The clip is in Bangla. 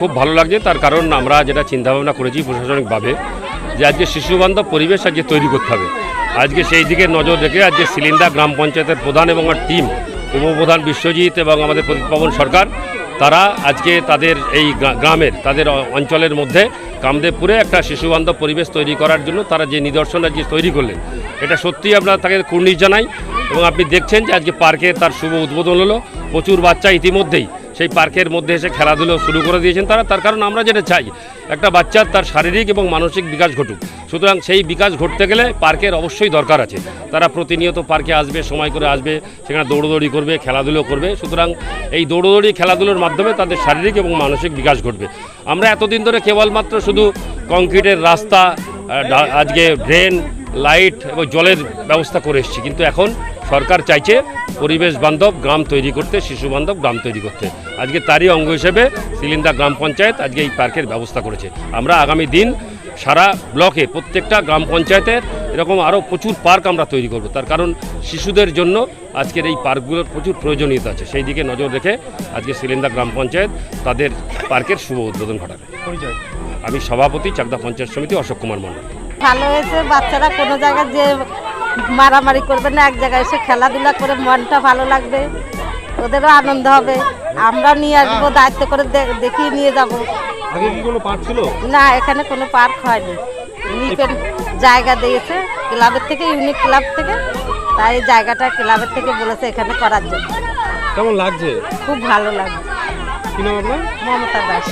খুব ভালো লাগছে। তার কারণ আমরা যেটা চিন্তাভাবনা করেছি প্রশাসনিকভাবে যে আজকে শিশুবান্ধব পরিবেশ আজকে তৈরি করতে হবে। আজকে সেই দিকে নজর রেখে আজকে সিলিন্দা গ্রাম পঞ্চায়েতের প্রধান এবং আমার টিম, উপপ্রধান বিশ্বজিৎ এবং আমাদের প্রদীপ পবন সরকার, তারা আজকে তাদের এই গ্রামের, তাদের অঞ্চলের মধ্যে কামদেবপুরে একটা শিশুবান্ধব পরিবেশ তৈরি করার জন্য তারা যে নিদর্শন আজকে তৈরি করলেন, এটা সত্যিই আমরা তাকে কুর্নিশ জানাই। এবং আপনি দেখছেন যে আজকে পার্কে তার শুভ উদ্বোধন হলো। প্রচুর বাচ্চা ইতিমধ্যেই সেই পার্কের মধ্যে এসে খেলাধুলো শুরু করে দিয়েছেন তারা। তার কারণ আমরা যেটা চাই, একটা বাচ্চার তার শারীরিক এবং মানসিক বিকাশ ঘটুক। সুতরাং সেই বিকাশ ঘটতে গেলে পার্কের অবশ্যই দরকার আছে। তারা প্রতিনিয়ত পার্কে আসবে, সময় করে আসবে, সেখানে দৌড়দৌড়ি করবে, খেলাধুলো করবে। সুতরাং এই দৌড়দৌড়ি, খেলাধুলোর মাধ্যমে তাদের শারীরিক এবং মানসিক বিকাশ ঘটবে। আমরা এতদিন ধরে কেবলমাত্র শুধু কংক্রিটের রাস্তা আজকে ড্রেন, লাইট এবং জলের ব্যবস্থা করে এসেছি। কিন্তু এখন সরকার চাইছে পরিবেশ বান্ধব গ্রাম তৈরি করতে শিশু বান্ধব গ্রাম তৈরি করতে। আজকে তারই অঙ্গ হিসেবে সিলিন্দা গ্রাম পঞ্চায়েত আজকে এই পার্কের ব্যবস্থা করেছে। আমরা আগামী দিন সারা ব্লকে প্রত্যেকটা গ্রাম পঞ্চায়েতের এরকম আরও প্রচুর পার্ক আমরা তৈরি করব। তার কারণ শিশুদের জন্য আজকের এই পার্কগুলোর প্রচুর প্রয়োজনীয়তা আছে। সেই দিকে নজর রেখে আজকে সিলিন্দা গ্রাম পঞ্চায়েত তাদের পার্কের শুভ উদ্বোধন ঘটাবে। আমি সভাপতি চাকদা পঞ্চায়েত সমিতি অশোক কুমার মণ্ডল। ভালো হয়েছে বাচ্চারা কোনো জায়গায় যে মারামারি করবে না এক জায়গায় এসে খেলাধুলা করে মনটা ভালো লাগবে ওদেরও আনন্দ হবে। আমরা নিয়ে আসব দায়িত্ব করে দেখিয়ে নিয়ে যাব। আগে কি কোনো পার্ক ছিল? না এখানে কোনো পার্ক হয়নি। ইউনিকের জায়গা দিয়েছে ক্লাবের থেকে ইউনিক ক্লাব থেকে তাই জায়গাটা ক্লাবের থেকে বলেছে এখানে করার জন্য। কেমন লাগছে? খুব ভালো লাগছে। কি নাম আপনার? মমতা দাস।